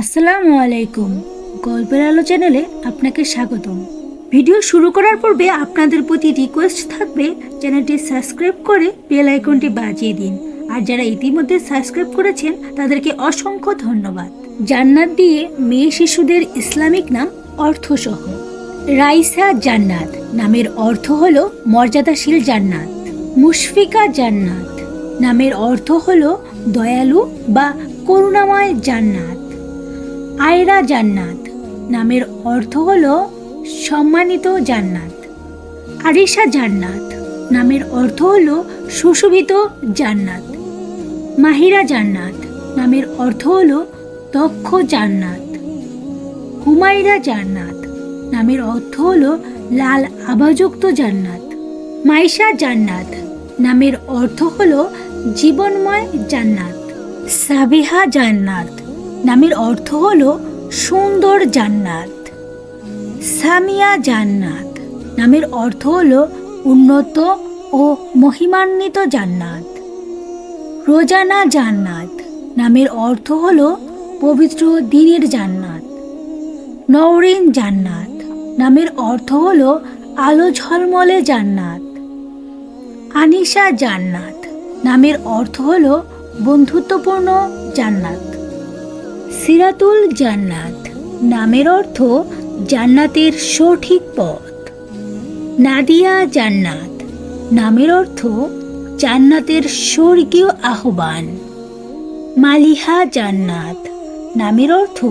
আসসালামু আলাইকুম। গল্পের আলো চ্যানেলে আপনাকে স্বাগতম। ভিডিও শুরু করার পূর্বে আপনাদের প্রতি রিকোয়েস্ট থাকবে চ্যানেলটি সাবস্ক্রাইব করে বেল আইকনটি বাজিয়ে দিন। আর যারা ইতিমধ্যে সাবস্ক্রাইব করেছেন, তাদেরকে অসংখ্য ধন্যবাদ। জান্নাত দিয়ে মেয়ে শিশুদের ইসলামিক নাম অর্থসহ। রাইসা জান্নাত নামের অর্থ হল মর্যাদাশীল জান্নাত। মুশফিকা জান্নাত নামের অর্থ হল দয়ালু বা করুণাময় জান্নাত। আয়রা জান্নাত নামের অর্থ হল সম্মানিত জান্নাত। আরিশা জান্নাত নামের অর্থ হল সুশোভিত জান্নাত। মাহিরা জান্নাত নামের অর্থ হল দক্ষ জান্নাত। হুমায়রা জান্নাত নামের অর্থ হল লাল আভাযুক্ত জান্নাত। মাইশা জান্নাত নামের অর্থ হল জীবনময় জান্নাত। সাবিহা জান্নাত নামের অর্থ হল সুন্দর জান্নাত। সামিয়া জান্নাত। নামের অর্থ হল উন্নত ও মহিমান্বিত জান্নাত। রোজানা জান্নাত। নামের অর্থ হল পবিত্র দিনের জান্নাত। নওরিন জান্নাত। নামের অর্থ হল আলো ঝলমলে জান্নাত। আনিশা জান্নাত। নামের অর্থ হল বন্ধুত্বপূর্ণ জান্নাত। সিরাতুল জান্নাত নামের অর্থ জান্নাতের সঠিক পথ। নাদিয়া জান্নাত নামের অর্থ জান্নাতের স্বর্গীয় আহ্বান। মালিহা জান্নাত নামের অর্থ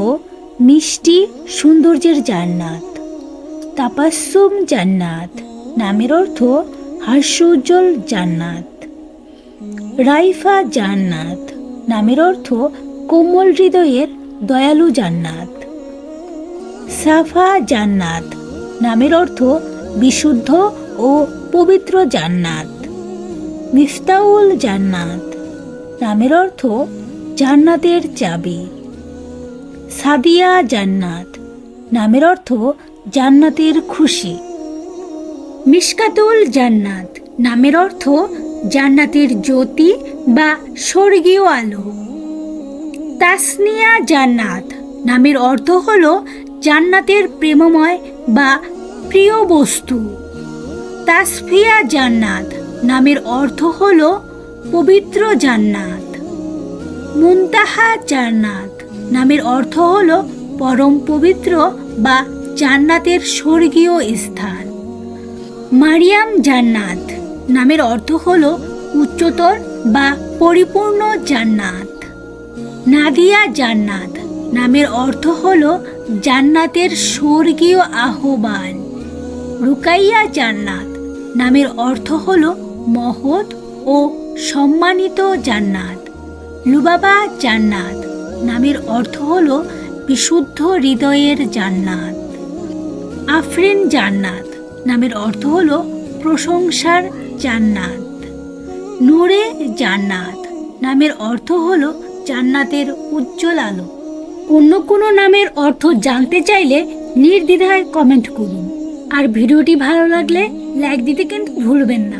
মিষ্টি সৌন্দর্যের জান্নাত। তাপাসুম জান্নাত নামের অর্থ হাস্যোজ্জ্বল জান্নাত। রাইফা জান্নাত নামের অর্থ কোমল হৃদয়ের দয়ালু জান্নাত। সাফা জান্নাত নামের অর্থ বিশুদ্ধ ও পবিত্র জান্নাত। মিফতাউল জান্নাত নামের অর্থ জান্নাতের চাবি। সাদিয়া জান্নাত নামের অর্থ জান্নাতের খুশি। মিশকাতুল জান্নাত নামের অর্থ জান্নাতের জ্যোতি বা স্বর্গীয় আলো। তাসনিয়া জান্নাত নামের অর্থ হল জান্নাতের প্রেমময় বা প্রিয় বস্তু। তাসফিয়া জান্নাত নামের অর্থ হল পবিত্র জান্নাত। মুনতাহা জান্নাত নামের অর্থ হল পরম পবিত্র বা জান্নাতের স্বর্গীয় স্থান। মারিয়াম জান্নাত নামের অর্থ হল উচ্চতর বা পরিপূর্ণ জান্নাত। নাদিয়া জান্নাত নামের অর্থ হল জান্নাতের স্বর্গীয় আহ্বান। রুকাইয়া জান্নাত নামের অর্থ হল মহৎ ও সম্মানিত জান্নাত। লুবাবা জান্নাত নামের অর্থ হল বিশুদ্ধ হৃদয়ের জান্নাত। আফরিন জান্নাত নামের অর্থ হল প্রশংসার জান্নাত। নূরে জান্নাত নামের অর্থ হল জান্নাতের উজ্জ্বল আলো। অন্য কোনো নামের অর্থ জানতে চাইলে নির্দ্বিধায় কমেন্ট করুন। আর ভিডিওটি ভালো লাগলে লাইক দিতে কিন্তু ভুলবেন না।